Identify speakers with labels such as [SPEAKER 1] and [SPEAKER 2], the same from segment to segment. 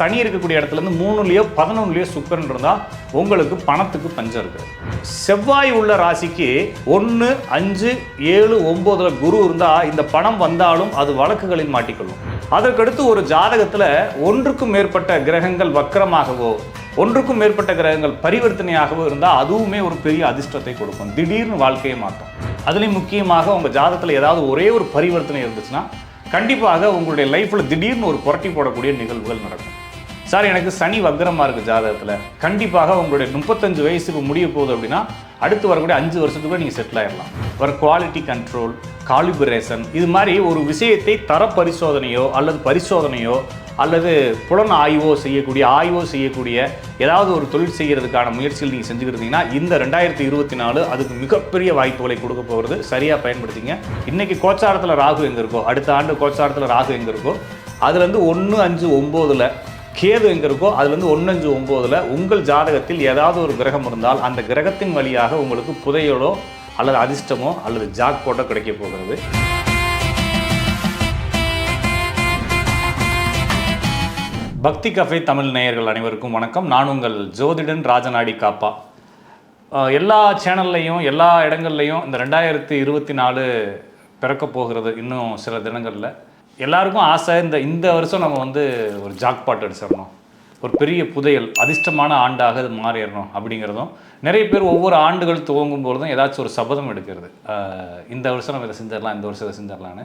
[SPEAKER 1] சனி இருக்கக்கூடிய இடத்துல இருந்து மூணுலயோ பதினொன்னுலயோ சுக்கரன் இருந்தா உங்களுக்கு பணத்துக்கு பஞ்சம் இருக்கு. செவ்வாய் உள்ள ராசிக்கு ஒன்று அஞ்சு ஏழு ஒன்பதுல குரு இருந்தா இந்த பணம் வந்தாலும் அது வழக்குகளில் மாட்டிக்கொள்ளும். அதற்கடுத்து ஒரு ஜாதகத்துல ஒன்றுக்கும் மேற்பட்ட கிரகங்கள் வக்கரமாகவோ ஒன்றுக்கும் மேற்பட்ட கிரகங்கள் பரிவர்த்தனையாகவோ இருந்தால் அதுவுமே ஒரு பெரிய அதிர்ஷ்டத்தை கொடுக்கும். திடீர்னு வாழ்க்கையை மாற்றும். அதுலேயும் முக்கியமாக உங்கள் ஜாதகத்தில் ஏதாவது ஒரே ஒரு பரிவர்த்தனை இருந்துச்சுன்னா கண்டிப்பாக உங்களுடைய லைஃப்பில் திடீர்னு ஒரு புரட்டி போடக்கூடிய நிகழ்வுகள் நடக்கும். சார் எனக்கு சனி வக்ரமாக இருக்குது ஜாதகத்தில். கண்டிப்பாக உங்களுடைய முப்பத்தஞ்சு வயசுக்கு முடிய போகுது அப்படின்னா அடுத்து வரக்கூடிய அஞ்சு வருஷத்துக்குள்ள நீங்கள் செட்டில் ஆகிடலாம் ஒரு குவாலிட்டி கண்ட்ரோல் காலிபரேஷன் இது மாதிரி ஒரு விஷயத்தை தர பரிசோதனையோ அல்லது பரிசோதனையோ அல்லது புலன் ஆய்வோ செய்யக்கூடிய ஆய்வோ செய்யக்கூடிய ஏதாவது ஒரு தொழில் செய்கிறதுக்கான முயற்சிகள் நீங்கள் செஞ்சுக்கிட்டு இந்த ரெண்டாயிரத்தி இருபத்தி நாலு அதுக்கு மிகப்பெரிய வாய்ப்புகளை கொடுக்க போகிறது. சரியாக பயன்படுத்திங்க. இன்னைக்கு கோச்சாரத்தில் ராகு எங்கே இருக்கோ அடுத்த ஆண்டு கோச்சாரத்தில் ராகு எங்கே இருக்கோ அதுலேருந்து ஒன்று அஞ்சு ஒம்போதில் கேது எங்கே இருக்கோ அதுலேருந்து ஒன்று அஞ்சு ஒம்போதில் உங்கள் ஜாதகத்தில் ஏதாவது ஒரு கிரகம் இருந்தால் அந்த கிரகத்தின் வழியாக உங்களுக்கு புதையலோ அல்லது அதிர்ஷ்டமோ அல்லது ஜாக் போட்டோ கிடைக்க போகிறது. பக்தி கஃபே தமிழ் நேயர்கள் அனைவருக்கும் வணக்கம். நான் உங்கள் ஜோதிடன் ராஜநாடி காப்பா. எல்லா சேனல்லையும் எல்லா இடங்கள்லையும் இந்த ரெண்டாயிரத்தி இருபத்தி நாலு பிறக்க போகிறது இன்னும் சில தினங்களில். எல்லாருக்கும் ஆசை இந்த இந்த வருஷம் நம்ம வந்து ஒரு ஜாக்பாட் அடிச்சிடணும். ஒரு பெரிய புதையல் அதிர்ஷ்டமான ஆண்டாக அது மாறிடணும் அப்படிங்கிறதும் நிறைய பேர் ஒவ்வொரு ஆண்டுகள் துவங்கும் பொழுதும் ஏதாச்சும் ஒரு சபதம் எடுக்கிறது. இந்த வருஷம் நம்ம இதை செஞ்சிடலாம் இந்த வருஷம் இதை செஞ்சிடலான்னு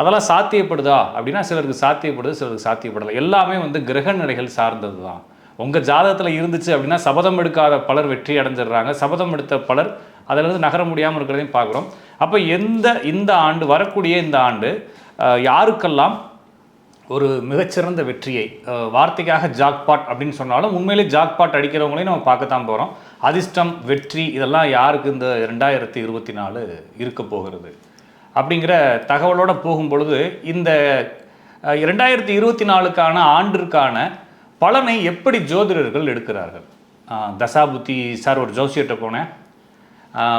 [SPEAKER 1] அதெல்லாம் சாத்தியப்படுதா? அப்படின்னா சிலருக்கு சாத்தியப்படுது சிலருக்கு சாத்தியப்படலை. எல்லாமே வந்து கிரக நிலைகள் சார்ந்தது தான். உங்கள் ஜாதகத்தில் இருந்துச்சு அப்படின்னா சபதம் எடுக்காத பலர் வெற்றி அடைஞ்சிடுறாங்க. சபதம் எடுத்த பலர் அதிலிருந்து நகர முடியாமல் இருக்கிறதையும் பார்க்குறோம். அப்போ எந்த இந்த ஆண்டு வரக்கூடிய இந்த ஆண்டு யாருக்கெல்லாம் ஒரு மிகச்சிறந்த வெற்றியை வார்த்தைக்காக ஜாக்பாட் அப்படின்னு சொன்னாலும் உண்மையிலே ஜாக்பாட் அடிக்கிறவங்களையும் நம்ம பார்க்கத்தான் போகிறோம் அதிர்ஷ்டம் வெற்றி இதெல்லாம் யாருக்கு இந்த ரெண்டாயிரத்தி இருபத்தி நாலு இருக்க போகிறது? அப்படிங்கிற தகவலோட போகும்பொழுது இந்த அஹ், இரண்டாயிரத்தி இருபத்தி நாலுக்கான ஆண்டிற்கான பலனை எப்படி ஜோதிடர்கள் எடுக்கிறார்கள்? தசாபுத்தி சார் ஒரு ஜோசியர்கிட்ட போனேன்.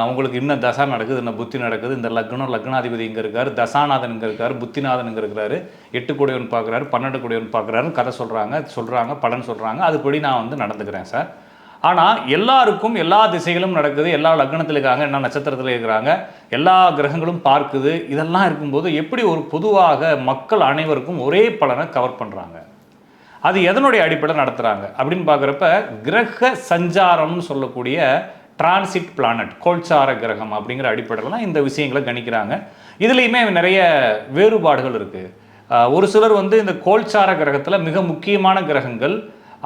[SPEAKER 1] உங்களுக்கு இன்னும் தசா நடக்குது இன்னும் புத்தி நடக்குது இந்த லக்னம் லக்னாதிபதி இங்கே இருக்காரு தசாநாதன் இங்கே இருக்காரு புத்திநாதன் இங்கே இருக்கிறாரு எட்டு கூடையவன் பார்க்குறாரு பன்னெண்டு கூடையவன் பார்க்குறாருன்னு கதை சொல்கிறாங்க சொல்கிறாங்க பலன் சொல்கிறாங்க அதுபடி நான் வந்து நடந்துக்கிறேன் சார். ஆனால் எல்லாருக்கும் எல்லா திசைகளும் நடக்குது எல்லா லக்னத்தில் இருக்காங்க என்ன நட்சத்திரத்தில் இருக்கிறாங்க எல்லா கிரகங்களும் பார்க்குது இதெல்லாம் இருக்கும்போது எப்படி ஒரு பொதுவாக மக்கள் அனைவருக்கும் ஒரே பலனை கவர் பண்ணுறாங்க அது எதனுடைய அடிப்படையில் நடத்துகிறாங்க அப்படின்னு பார்க்குறப்ப கிரக சஞ்சாரம்னு சொல்லக்கூடிய டிரான்சிட் பிளானட் கோல்சார கிரகம் அப்படிங்கிற அடிப்படையில் தான் இந்த விஷயங்களை கணிக்கிறாங்க. இதுலேயுமே நிறைய வேறுபாடுகள் இருக்குது ஒரு சிலர் வந்து இந்த கோல்சார கிரகத்தில் மிக முக்கியமான கிரகங்கள்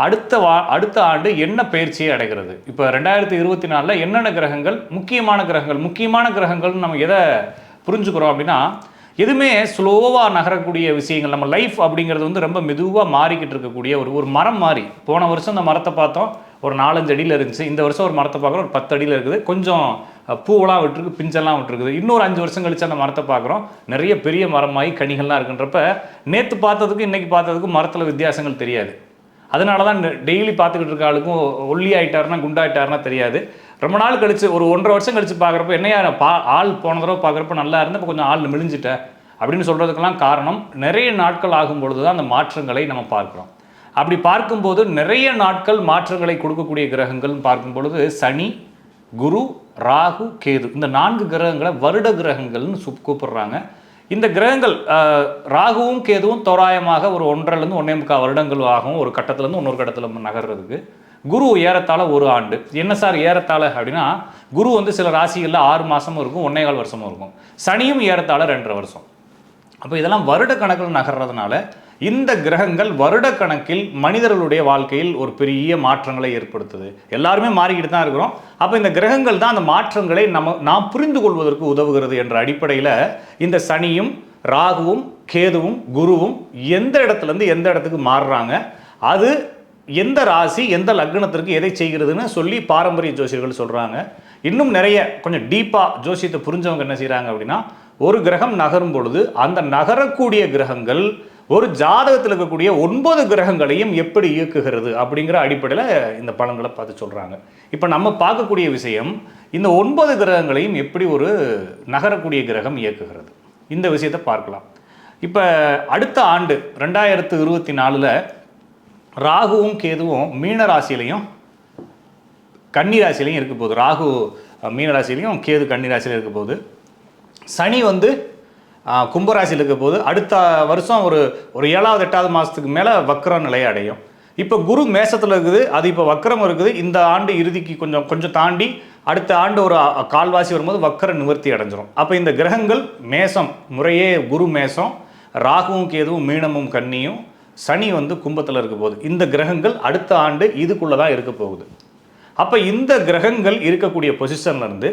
[SPEAKER 1] அடுத்த வா அடுத்த ஆண்டு என்ன பயிற்சியை அடைகிறது? இப்போ ரெண்டாயிரத்தி இருபத்தி நாலில் என்னென்ன கிரகங்கள் முக்கியமான கிரகங்கள் முக்கியமான கிரகங்கள்னு நம்ம எதை புரிஞ்சுக்கிறோம் அப்படின்னா எதுவுமே ஸ்லோவாக நகரக்கூடிய விஷயங்கள் நம்ம லைஃப் அப்படிங்கிறது வந்து ரொம்ப மெதுவாக மாறிக்கிட்டு இருக்கக்கூடிய ஒரு ஒரு மரம் மாறி. போன வருஷம் அந்த மரத்தை பார்த்தோம். ஒரு நாலஞ்சு அடியில் இருந்துச்சு. இந்த வருஷம் ஒரு மரத்தை பார்க்குறோம். ஒரு பத்து அடியில் இருக்குது. கொஞ்சம் பூவெல்லாம் விட்டுருக்கு பிஞ்செல்லாம் விட்டுருக்குது. இன்னொரு அஞ்சு வருஷம் கழிச்சு அந்த மரத்தை பார்க்குறோம். நிறைய பெரிய மரமாகி கனிகள்லாம் இருக்குன்றப்ப நேற்று பார்த்ததுக்கும் இன்றைக்கி பார்த்ததுக்கும் மரத்தில் வித்தியாசங்கள் தெரியாது. அதனால தான் டெய்லி பார்த்துக்கிட்டு இருக்க ஆளுக்கும் ஒல்லி ஆயிட்டாருன்னா குண்டாயிட்டாருன்னா தெரியாது. ரொம்ப நாள் கழிச்சு ஒரு ஒன்றரை வருஷம் கழிச்சு பார்க்குறப்ப என்னையா பா ஆள் போன தடவை பார்க்குறப்ப நல்லா இருந்து இப்போ கொஞ்சம் ஆள் மிழிஞ்சிட்டேன் அப்படின்னு சொல்கிறதுக்கெல்லாம் காரணம் நிறைய நாட்கள் ஆகும் பொழுது தான் அந்த மாற்றங்களை நம்ம பார்க்குறோம். அப்படி பார்க்கும்போது நிறைய நாட்கள் மாற்றங்களை கொடுக்கக்கூடிய கிரகங்கள்னு பார்க்கும் பொழுது சனி குரு ராகு கேது இந்த நான்கு கிரகங்களை வருட கிரகங்கள்னு சுப் கூப்பிடுறாங்க. இந்த கிரகங்கள் ராகுவும் கேதுவும் தோராயமாக ஒரு ஒன்றரைலேருந்து ஒன்றே முக்கால் வருடங்கள் ஆகும் ஒரு கட்டத்துலேருந்து இன்னொரு கட்டத்தில் நகர்றதுக்கு. குரு ஏறத்தாழ ஒரு ஆண்டு. என்ன சார் ஏறத்தாழ அப்படின்னா குரு வந்து சில ராசிகளில் ஆறு மாதமும் இருக்கும் ஒன்னே கால் வருஷமும் இருக்கும். சனியும் ஏறத்தாழ ரெண்டரை வருஷம். அப்போ இதெல்லாம் வருட கணக்கில் நகர்றதுனால இந்த கிரகங்கள் வருட கணக்கில் மனிதர்களுடைய வாழ்க்கையில் ஒரு பெரிய மாற்றங்களை ஏற்படுத்துது. எல்லாருமே மாறிக்கிட்டு தான் இருக்கிறோம். அப்போ இந்த கிரகங்கள் தான் அந்த மாற்றங்களை நம்ம நாம் புரிந்து கொள்வதற்கு உதவுகிறது என்ற அடிப்படையில் இந்த சனியும் ராகுவும் கேதுவும் குருவும் எந்த இடத்துலேருந்து எந்த இடத்துக்கு மாறுறாங்க அது எந்த ராசி எந்த லக்னத்திற்கு எதை செய்கிறதுன்னு சொல்லி பாரம்பரிய ஜோசியர்கள் சொல்கிறாங்க இன்னும் நிறைய கொஞ்சம் டீப்பாக ஜோசியத்தை புரிஞ்சவங்க என்ன செய்கிறாங்க அப்படின்னா ஒரு கிரகம் நகரும் பொழுது அந்த நகரக்கூடிய கிரகங்கள் ஒரு ஜாதகத்தில் இருக்கக்கூடிய ஒன்பது கிரகங்களையும் எப்படி இயக்குகிறது அப்படிங்கிற அடிப்படையில் இந்த பலன்களை பார்த்து சொல்கிறாங்க இப்போ நம்ம பார்க்கக்கூடிய விஷயம் இந்த ஒன்பது கிரகங்களையும் எப்படி ஒரு நகரக்கூடிய கிரகம் இயக்குகிறது? இந்த விஷயத்தை பார்க்கலாம். இப்போ அடுத்த ஆண்டு ரெண்டாயிரத்து இருபத்தி நாலில் ராகுவும் கேதுவும் மீன ராசியிலையும் கன்னி ராசியிலையும் இருக்க போகுது. ராகு மீன ராசியிலையும் கேது கன்னி ராசியிலையும் இருக்க போகுது. சனி வந்து கும்பராசியில் இருக்க போது அடுத்த வருஷம் ஒரு ஒரு ஏழாவது எட்டாவது மாதத்துக்கு மேலே வக்ர நிலையை அடையும். இப்போ குரு மேசத்தில் இருக்குது. அது இப்போ வக்ரம் இருக்குது. இந்த ஆண்டு இறுதிக்கு கொஞ்சம் கொஞ்சம் தாண்டி அடுத்த ஆண்டு ஒரு கால்வாசி வரும்போது வக்கர நிவர்த்தி அடைஞ்சிரும். அப்போ இந்த கிரகங்கள் மேசம் முறையே குரு மேசம் ராகுவும் கேதுவும் மீனமும் கன்னியும் சனி வந்து கும்பத்தில் இருக்க போகுது. இந்த கிரகங்கள் அடுத்த ஆண்டு இதுக்குள்ளே தான் இருக்க போகுது. அப்போ இந்த கிரகங்கள் இருக்கக்கூடிய பொசிஷன்லேருந்து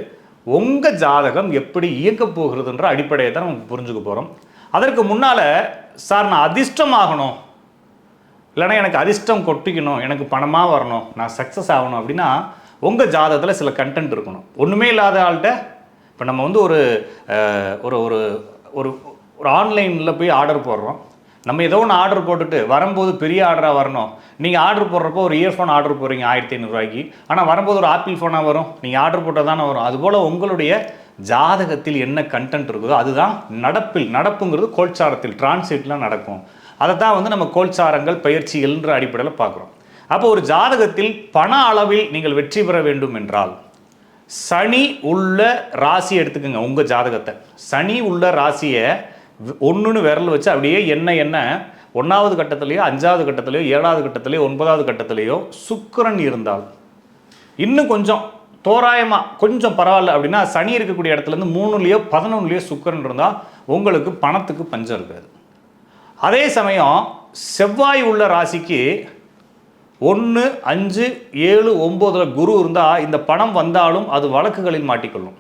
[SPEAKER 1] உங்கள் ஜாதகம் எப்படி இயக்க போகிறதுன்ற அடிப்படையை தான் நம்ம புரிஞ்சுக்க போகிறோம் அதற்கு முன்னால் சார் நான் அதிர்ஷ்டம் ஆகணும். இல்லைன்னா எனக்கு அதிர்ஷ்டம் கொட்டிக்கணும். எனக்கு பணமாக வரணும். நான் சக்ஸஸ் ஆகணும். அப்படின்னா உங்கள் ஜாதகத்தில் சில கண்டென்ட் இருக்கணும். ஒன்றுமே இல்லாத ஆள்கிட்ட இப்போ நம்ம வந்து ஒரு ஒரு ஒரு ஒரு ஒரு ஆன்லைனில் போய் ஆர்டர் போடுறோம். நம்ம ஏதோ ஒன்று ஆர்டர் போட்டுட்டு வரும்போது பெரிய ஆர்டராக வரணும். நீங்கள் ஆர்டர் போடுறப்போ ஒரு இயர்ஃபோன் ஆர்டர் போடுறீங்க ஆயிரத்தி ஐநூறுரூவாய்க்கு ஆனால் வரும்போது ஒரு ஆப்பிள் ஃபோனாக வரும். நீங்கள் ஆர்டர் போட்டால் தானே வரும். அதுபோல் உங்களுடைய ஜாதகத்தில் என்ன கண்டென்ட் இருக்குதோ அதுதான் நடப்பில் நடப்புங்கிறது கோல்சாரத்தில் டிரான்சிட்லாம் நடக்கும். அதை தான் வந்து நம்ம கோல்சாரங்கள் பயிற்சிகள்ன்ற அடிப்படையில் பார்க்குறோம். அப்போ ஒரு ஜாதகத்தில் பண அளவில் நீங்கள் வெற்றி பெற வேண்டும் என்றால் சனி உள்ள ராசி எடுத்துக்கோங்க உங்கள் ஜாதகத்தை. சனி உள்ள ராசியை ஒன்றுன்னு விரல் வச்சு அப்படியே என்ன என்ன ஒன்றாவது கட்டத்திலேயோ அஞ்சாவது கட்டத்திலேயோ ஏழாவது கட்டத்திலேயோ ஒன்பதாவது கட்டத்திலேயோ சுக்கரன் இருந்தால் இன்னும் கொஞ்சம் தோராயமாக கொஞ்சம் பரவாயில்ல அப்படின்னா சனி இருக்கக்கூடிய இடத்துலேருந்து மூணுலேயோ பதினொன்றுலையோ சுக்கரன் இருந்தால் உங்களுக்கு பணத்துக்கு பஞ்சம் இருக்காது. அதே சமயம் செவ்வாய் உள்ள ராசிக்கு ஒன்று அஞ்சு ஏழு ஒம்போதில் குரு இருந்தால் இந்த பணம் வந்தாலும் அது வழக்குகளில் மாட்டிக்கொள்ளும்.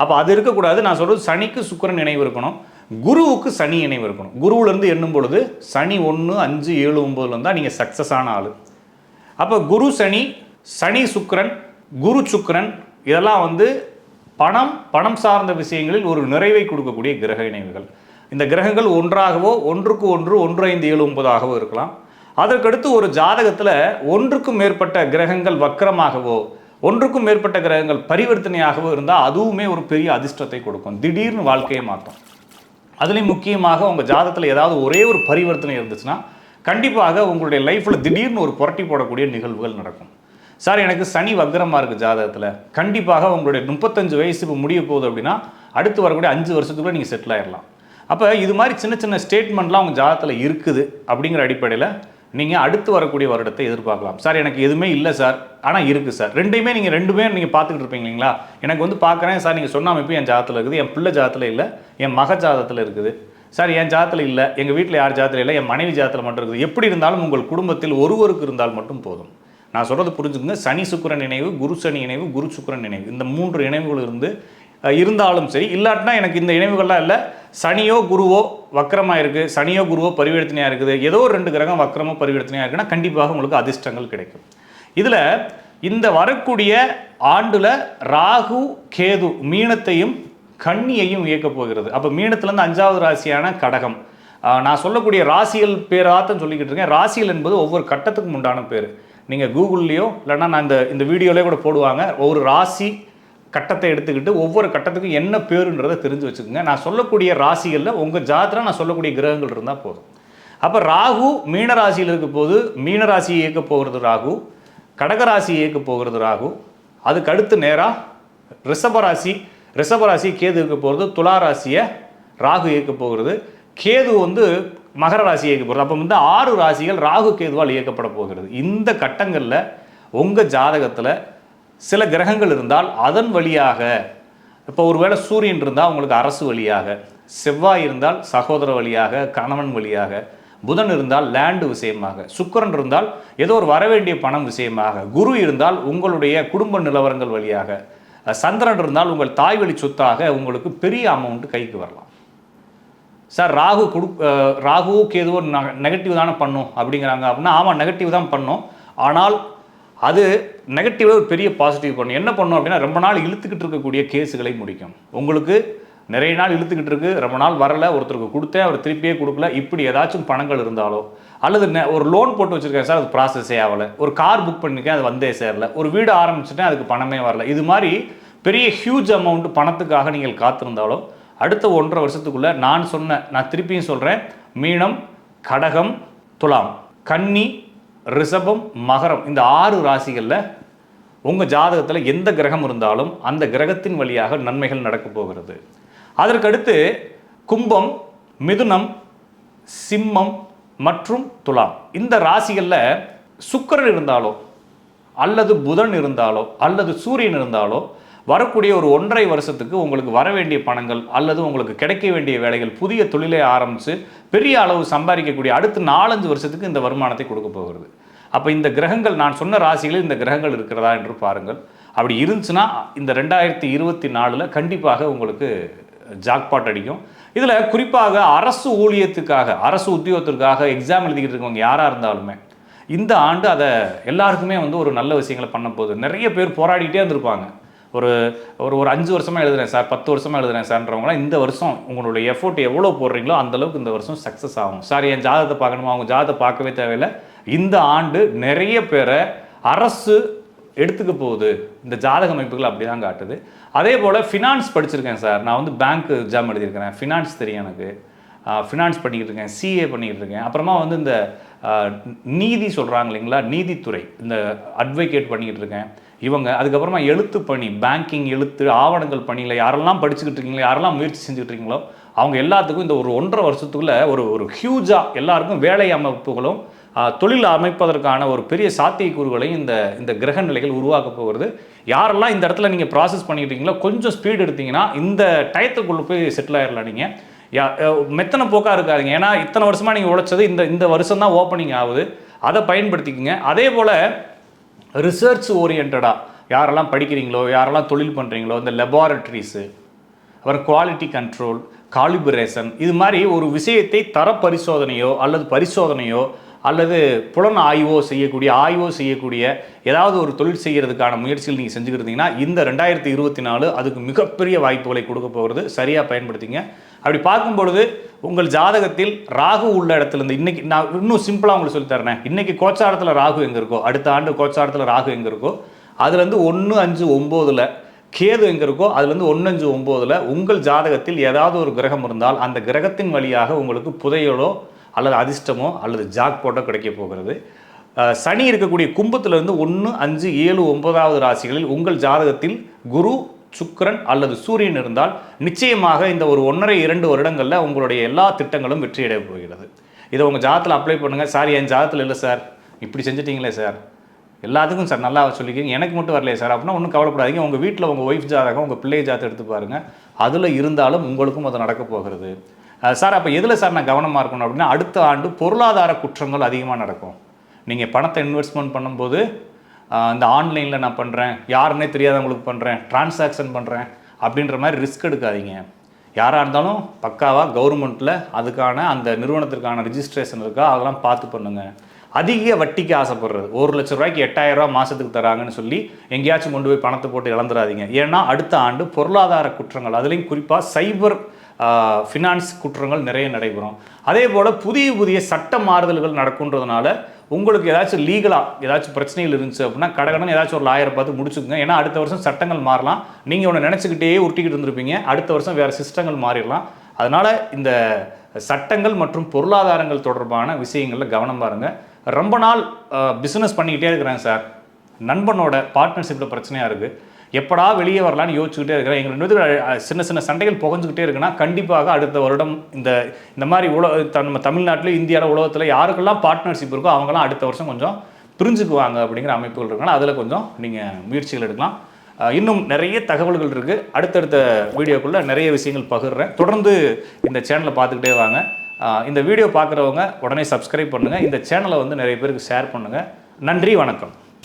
[SPEAKER 1] அப்போ அது இருக்கக்கூடாது. நான் சொல்கிறது சனிக்கு சுக்கரன் நினைவு இருக்கணும். குருவுக்கு சனி இணைவு இருக்கணும். குருவிலேருந்து எண்ணும் பொழுது சனி ஒன்று அஞ்சு ஏழு ஒம்பதுல இருந்தால் நீங்கள் சக்ஸஸ் ஆன ஆள். அப்போ குரு சனி சனி சுக்கிரன் குரு சுக்ரன் இதெல்லாம் வந்து பணம் பணம் சார்ந்த விஷயங்களில் ஒரு நிறைவை கொடுக்கக்கூடிய கிரக இணைவுகள். இந்த கிரகங்கள் ஒன்றாகவோ ஒன்றுக்கு ஒன்று ஒன்று ஐந்து ஏழு ஒன்பதாகவோ இருக்கலாம். அதற்கடுத்து ஒரு ஜாதகத்தில் ஒன்றுக்கும் மேற்பட்ட கிரகங்கள் வக்கரமாகவோ ஒன்றுக்கும் மேற்பட்ட கிரகங்கள் பரிவர்த்தனையாகவோ இருந்தால் அதுவுமே ஒரு பெரிய அதிர்ஷ்டத்தை கொடுக்கும். திடீர்னு வாழ்க்கையை மாற்றும். அதுலேயும் முக்கியமாக உங்கள் ஜாதகத்தில் ஏதாவது ஒரே ஒரு பரிவர்த்தனை இருந்துச்சுன்னா கண்டிப்பாக உங்களுடைய லைஃப்பில் திடீர்னு ஒரு புரட்டி போடக்கூடிய நிகழ்வுகள் நடக்கும். சார் எனக்கு சனி வக்ரமாக இருக்குது ஜாதகத்தில். கண்டிப்பாக உங்களுடைய முப்பத்தஞ்சு வயசு இப்போ முடிய போகுது அப்படின்னா அடுத்து வரக்கூடிய அஞ்சு வருஷத்துக்குள்ளே நீங்கள் செட்டில் ஆயிடலாம் அப்போ இது மாதிரி சின்ன சின்ன ஸ்டேட்மெண்ட்லாம் உங்கள் ஜாதகத்தில் இருக்குது அப்படிங்கிற அடிப்படையில் நீங்கள் அடுத்து வரக்கூடிய வருடத்தை எதிர்பார்க்கலாம். சார் எனக்கு எதுவுமே இல்லை சார். ஆனால் இருக்குது சார். ரெண்டையுமே நீங்கள் ரெண்டுமே நீங்கள் பார்த்துக்கிட்டு இருப்பீங்க இல்லைங்களா? எனக்கு வந்து பார்க்குறேன் சார் நீங்கள் சொன்ன அமைப்பு என் ஜாதத்தில் இருக்குது. என் பிள்ளை ஜாதத்தில் இல்லை என் மக ஜாதத்தில் இருக்குது. சார் என் ஜாதத்தில் இல்லை எங்கள் வீட்டில் யார் ஜாதத்தில் இல்லை என் மனைவி ஜாதத்தில் மட்டும் இருக்குது. எப்படி இருந்தாலும் உங்கள் குடும்பத்தில் ஒருவருக்கு இருந்தால் மட்டும் போதும். நான் சொல்கிறது புரிஞ்சுக்கோங்க. சனி சுக்கிரன் நினைவு குரு சனி இணைவு குரு சுக்கரன் நினைவு இந்த மூன்று இணைவுகள் இருந்து இருந்தாலும் சரி இல்லாட்டினா எனக்கு இந்த இணைவுகள்லாம் இல்லை. சனியோ குருவோ வக்கரமாக இருக்குது சனியோ குருவோ பரிவர்த்தனையாக இருக்குது. ஏதோ ஒரு ரெண்டு கிரகம் வக்கரமோ பரிவர்த்தனையாக இருக்குன்னா கண்டிப்பாக உங்களுக்கு அதிர்ஷ்டங்கள் கிடைக்கும். இதில் இந்த வரக்கூடிய ஆண்டில் ராகு கேது மீனத்தையும் கன்னியையும் இயக்கப் போகிறது. அப்போ மீனத்துலேருந்து அஞ்சாவது ராசியான கடகம். நான் சொல்லக்கூடிய ராசிகள் பேராத்தான் சொல்லிக்கிட்டு இருக்கேன். ராசிகள் என்பது ஒவ்வொரு கட்டத்துக்கும் உண்டான பேர். நீங்கள் கூகுள்லேயோ இல்லைன்னா நான் இந்த இந்த வீடியோலேயே கூட போடுவாங்க. ஒவ்வொரு ராசி கட்டத்தை எடுத்துக்கிட்டு ஒவ்வொரு கட்டத்துக்கும் என்ன பேருன்றதை தெரிஞ்சு வச்சுக்கோங்க. நான் சொல்லக்கூடிய ராசிகளில் உங்கள் ஜாதத்தில் நான் சொல்லக்கூடிய கிரகங்கள் இருந்தால் போதும். அப்போ ராகு மீனராசியில் இருக்க போது மீனராசியை இயக்க போகிறது ராகு கடகராசியை இயக்க போகிறது ராகு அதுக்கு அடுத்து நேராக ரிஷபராசி ரிஷபராசி கேது இருக்க போகிறது துலா ராசியை ராகு இயக்க போகிறது. கேது வந்து மகர ராசி இயக்க போகிறது. அப்போ வந்து ஆறு ராசிகள் ராகு கேதுவால் இயக்கப்பட போகிறது. இந்த கட்டங்களில் உங்கள் ஜாதகத்தில் சில கிரகங்கள் இருந்தால் அதன் வழியாக இப்போ ஒருவேளை சூரியன் இருந்தால் உங்களுக்கு அரசு வழியாக செவ்வாய் இருந்தால் சகோதர வழியாக கணவன் வழியாக புதன் இருந்தால் லேண்டு விஷயமாக சுக்கரன் இருந்தால் ஏதோ ஒரு வரவேண்டிய பணம் விஷயமாக குரு இருந்தால் உங்களுடைய குடும்ப நிலவரங்கள் வழியாக சந்திரன் இருந்தால் உங்கள் தாய் வழி சொத்தாக உங்களுக்கு பெரிய அமௌண்ட் கைக்கு வரலாம். சார் ராகு கொடு ராகுவுக்கு ராகு நெகட்டிவ் தானே பண்ணும் அப்படிங்கிறாங்க அப்படின்னா ஆமாம் நெகட்டிவ் தான் பண்ணும். ஆனால் அது நெகட்டிவாக ஒரு பெரிய பாசிட்டிவ் பண்ணும் என்ன பண்ணும் அப்படின்னா ரொம்ப நாள் இழுத்துக்கிட்டு இருக்கக்கூடிய கேஸுகளை முடிக்கும். உங்களுக்கு நிறைய நாள் இழுத்துக்கிட்டு இருக்கு ரொம்ப நாள் வரல ஒருத்தருக்கு கொடுத்தேன் அவர் திருப்பியே கொடுக்கல இப்படி ஏதாச்சும் பணங்கள் இருந்தாலோ அல்லது ஒரு லோன் போட்டு வச்சுருக்கேன் சார் அது ப்ராசஸே ஆகலை. ஒரு கார் புக் பண்ணியிருக்கேன் அது வந்தே சேரல. ஒரு வீடு ஆரம்பிச்சிட்டேன் அதுக்கு பணமே வரல. இது மாதிரி பெரிய ஹியூஜ் அமௌண்ட் பணத்துக்காக நீங்கள் காத்திருந்தாலோ அடுத்த ஒன்றரை வருஷத்துக்குள்ளே நான் சொன்ன நான் திருப்பியும் சொல்கிறேன் மீனம் கடகம் துலாம் கன்னி ரிஷபம் மகரம் இந்த ஆறு ராசிகளில் உங்கள் ஜாதகத்தில் எந்த கிரகம் இருந்தாலும் அந்த கிரகத்தின் வழியாக நன்மைகள் நடக்கப் போகிறது. அதற்கடுத்து கும்பம் மிதுனம் சிம்மம் மற்றும் துலாம். இந்த ராசிகளில் சுக்கரன் இருந்தாலோ அல்லது புதன் இருந்தாலோ அல்லது சூரியன் இருந்தாலோ வரக்கூடிய ஒரு ஒன்றரை வருஷத்துக்கு உங்களுக்கு வர வேண்டிய பணங்கள் அல்லது உங்களுக்கு கிடைக்க வேண்டிய வேலைகள் புதிய தொழிலை ஆரம்பித்து பெரிய அளவு சம்பாதிக்கக்கூடிய அடுத்த நாலஞ்சு வருஷத்துக்கு இந்த வருமானத்தை கொடுக்க போகிறது. அப்போ இந்த கிரகங்கள் நான் சொன்ன ராசிகளில் இந்த கிரகங்கள் இருக்கிறதா என்று பாருங்கள். அப்படி இருந்துச்சுன்னா இந்த ரெண்டாயிரத்தி இருபத்தி நாலில் கண்டிப்பாக உங்களுக்கு ஜாக்பாட் அடிக்கும். இதில் குறிப்பாக அரசு ஊழியத்துக்காக அரசு உத்தியோகத்திற்காக எக்ஸாம் எழுதிக்கிட்டு இருக்கவங்க யாராக இருந்தாலுமே இந்த ஆண்டு அதை எல்லாருக்குமே வந்து ஒரு நல்ல விஷயங்களை பண்ண போகுது. நிறைய பேர் போராடிக்கிட்டே இருந்திருப்பாங்க. ஒரு ஒரு ஒரு அஞ்சு வருஷமாக எழுதுறேன் சார் பத்து வருஷமாக எழுதுறேன் சார்ன்றவங்களாம் இந்த வருஷம் உங்களுடைய எஃபோர்ட் எவ்வளோ போடுறீங்களோ அந்தளவுக்கு இந்த வருஷம் சக்ஸஸ் ஆகும். சார் என் ஜாதகத்தை பார்க்கணுமா? அவங்க ஜாதகத்தை பார்க்கவே தேவையில்லை. இந்த ஆண்டு நிறைய பேரை அரசு எடுத்துக்க போகுது. இந்த ஜாதக அமைப்புகள் அப்படி தான் காட்டுது. அதே போல் ஃபினான்ஸ் படிச்சிருக்கேன் சார். நான் வந்து பேங்க் எக்ஸாம் எழுதியிருக்கிறேன். ஃபினான்ஸ் தெரியும் எனக்கு. ஃபினான்ஸ் பண்ணிக்கிட்டு இருக்கேன். சிஏ பண்ணிக்கிட்டு இருக்கேன். அப்புறமா வந்து இந்த நீதி சொல்கிறாங்க இல்லைங்களா? நீதித்துறை. இந்த அட்வொகேட் பண்ணிக்கிட்டு இருக்கேன். இவங்க அதுக்கப்புறமா எழுத்து பணி பேங்கிங் எழுத்து ஆவணங்கள் பணியில் யாரெல்லாம் படிச்சுக்கிட்டு இருக்கீங்களோ யாரெல்லாம் முயற்சி செஞ்சுட்டு இருக்கீங்களோ அவங்க எல்லாத்துக்கும் இந்த ஒரு ஒன்றரை வருஷத்துக்குள்ள ஒரு ஒரு ஹியூஜாக எல்லாருக்கும் வேலை அமைப்புகளும் தொழில் அமைப்பதற்கான ஒரு பெரிய சாத்தியக்கூறுகளையும் இந்த இந்த கிரக நிலைகள் உருவாக்க போகிறது. யாரெல்லாம் இந்த இடத்துல நீங்கள் ப்ராசஸ் பண்ணிக்கிட்டீங்களோ கொஞ்சம் ஸ்பீடு எடுத்தீங்கன்னா இந்த டயத்துக்குள்ளே போய் செட்டில் ஆயிடலாம் நீங்கள் மெத்தனை போக்காக இருக்காதுங்க. ஏன்னா இத்தனை வருஷமாக நீங்கள் உழைச்சது இந்த இந்த வருஷம் தான் ஓப்பனிங் ஆகுது. அதை பயன்படுத்திக்கிங்க. அதே போல் ரிசர்ச் ஓரியன்டாக யாரெல்லாம் படிக்கிறீங்களோ யாரெல்லாம் தொழில் பண்ணுறீங்களோ இந்த லெபார்ட்ரிஸு அப்புறம் குவாலிட்டி கண்ட்ரோல் காலிபரேஷன் இது மாதிரி ஒரு விஷயத்தை தர பரிசோதனையோ அல்லது பரிசோதனையோ அல்லது புலன் ஆய்வோ செய்யக்கூடிய ஆய்வோ செய்யக்கூடிய ஏதாவது ஒரு தொழில் செய்கிறதுக்கான முயற்சிகள் நீங்கள் செஞ்சுக்கிறீங்கன்னா இந்த ரெண்டாயிரத்தி இருபத்தி நாலு அதுக்கு மிகப்பெரிய வாய்ப்புகளை கொடுக்க போகிறது. சரியாக பயன்படுத்திங்க அப்படி பார்க்கும் பொழுது உங்கள் ஜாதகத்தில் ராகு உள்ள இடத்துல இருந்து இன்னைக்கு நான் இன்னும் சிம்பிளாக உங்களுக்கு சொல்லி தரேன். இன்னைக்கு கோச்சாரத்தில் ராகு எங்கே இருக்கோ அடுத்த ஆண்டு கோச்சாரத்தில் ராகு எங்கே இருக்கோ அதுலேருந்து ஒன்று அஞ்சு ஒம்போதில் கேது எங்கே இருக்கோ அதுலேருந்து ஒன்று அஞ்சு ஒம்போதில் உங்கள் ஜாதகத்தில் ஏதாவது ஒரு கிரகம் இருந்தால் அந்த கிரகத்தின் வழியாக உங்களுக்கு புதையலோ அல்லது அதிர்ஷ்டமோ அல்லது ஜாக் போட்டோ கிடைக்க போகிறது. சனி இருக்கக்கூடிய கும்பத்திலிருந்து ஒன்று அஞ்சு ஏழு ஒன்பதாவது ராசிகளில் உங்கள் ஜாதகத்தில் குரு சுக்கரன் அல்லது சூரியன் இருந்தால் நிச்சயமாக இந்த ஒரு ஒன்றரை இரண்டு வருடங்களில் உங்களுடைய எல்லா திட்டங்களும் வெற்றியடைய போகிறது. இதை உங்கள் ஜாதத்தில் அப்ளை பண்ணுங்கள் சார் என் ஜாதத்தில் இல்லை சார். இப்படி செஞ்சிட்டிங்களே சார். எல்லாத்துக்கும் சார் நல்லா சொல்லிக்கிங்க எனக்கு மட்டும் வரலையே சார். அப்படின்னா ஒன்றும் கவலைப்படாதீங்க. உங்கள் வீட்டில் உங்கள் ஒய்ஃப் ஜாதகம் உங்கள் பிள்ளை ஜாதகம் எடுத்து பாருங்கள் அதில் இருந்தாலும் உங்களுக்கும் அது நடக்க போகிறது. சார் அப்போ எதில் சார் நான் கவனமாக இருக்கணும் அப்படின்னா அடுத்த ஆண்டு பொருளாதார குற்றங்கள் அதிகமாக நடக்கும். நீங்கள் பணத்தை இன்வெஸ்ட்மெண்ட் பண்ணும்போது இந்த ஆன்லைனில் நான் பண்ணுறேன் யாருன்னே தெரியாதவங்களுக்கு பண்ணுறேன் டிரான்சாக்ஷன் பண்ணுறேன் அப்படின்ற மாதிரி ரிஸ்க் எடுக்காதீங்க. யாராக இருந்தாலும் பக்காவாக கவர்மெண்ட்டில் அதுக்கான அந்த நிறுவனத்திற்கான ரிஜிஸ்ட்ரேஷன் இருக்கா அதெல்லாம் பார்த்து பண்ணுங்கள் அதிக வட்டிக்கு ஆசைப்படுறது. ஒரு லட்ச ரூபாய்க்கு எட்டாயிரம் மாதத்துக்கு தராங்கன்னு சொல்லி எங்கேயாச்சும் கொண்டு போய் பணத்தை போட்டு இழந்துடாதீங்க ஏன்னா அடுத்த ஆண்டு பொருளாதார குற்றங்கள் அதுலேயும் குறிப்பாக சைபர் ஃபினான்ஸ் குற்றங்கள் நிறைய நடைபெறும். அதே போல் புதிய புதிய சட்ட மாறுதல்கள் நடக்குன்றதுனால உங்களுக்கு ஏதாச்சும் லீகலாக ஏதாச்சும் பிரச்சனைகள் இருந்துச்சு அப்படின்னா கடகடன் ஏதாச்சும் ஒரு லாயரை பார்த்து முடிச்சுக்கோங்க. ஏன்னா அடுத்த வருஷம் சட்டங்கள் மாறலாம். நீங்கள் ஒன்று நினச்சிக்கிட்டே உருட்டிக்கிட்டு இருந்திருப்பீங்க. அடுத்த வருஷம் வேறு சிஸ்டங்கள் மாறிடலாம். அதனால் இந்த சட்டங்கள் மற்றும் பொருளாதாரங்கள் தொடர்பான விஷயங்களில் கவனம் பாருங்கள் ரொம்ப நாள் பிஸ்னஸ் பண்ணிக்கிட்டே இருக்கிறேன் சார். நண்பனோட பார்ட்னர்ஷிப்பில் பிரச்சனையாக இருக்குது எப்படா வெளியே வரலான்னு யோசிச்சுக்கிட்டே இருக்கிறேன். எங்கள் ரெண்டு சின்ன சின்ன சண்டைகள் புகஞ்சுக்கிட்டே இருக்குன்னா கண்டிப்பாக அடுத்த வருடம் இந்த இந்த மாதிரி உலக நம்ம தமிழ்நாட்டில் இந்தியாவில் உலகத்தில் யாருக்கெல்லாம் பார்ட்னர்ஷிப் இருக்கோ அவங்கெல்லாம் அடுத்த வருஷம் கொஞ்சம் பிரிஞ்சுக்குவாங்க அப்படிங்கிற அமைப்புகள் இருக்குன்னா அதில் கொஞ்சம் நீங்கள் முயற்சிகள் எடுக்கலாம். இன்னும் நிறைய தகவல்கள் இருக்குது அடுத்தடுத்த வீடியோக்குள்ளே நிறைய விஷயங்கள் பகிர்றேன். தொடர்ந்து இந்த சேனலை பார்த்துக்கிட்டே வாங்க. இந்த வீடியோ பார்க்குறவங்க உடனே சப்ஸ்கிரைப் பண்ணுங்கள் இந்த சேனலை வந்து நிறைய பேருக்கு ஷேர் பண்ணுங்கள் நன்றி வணக்கம்.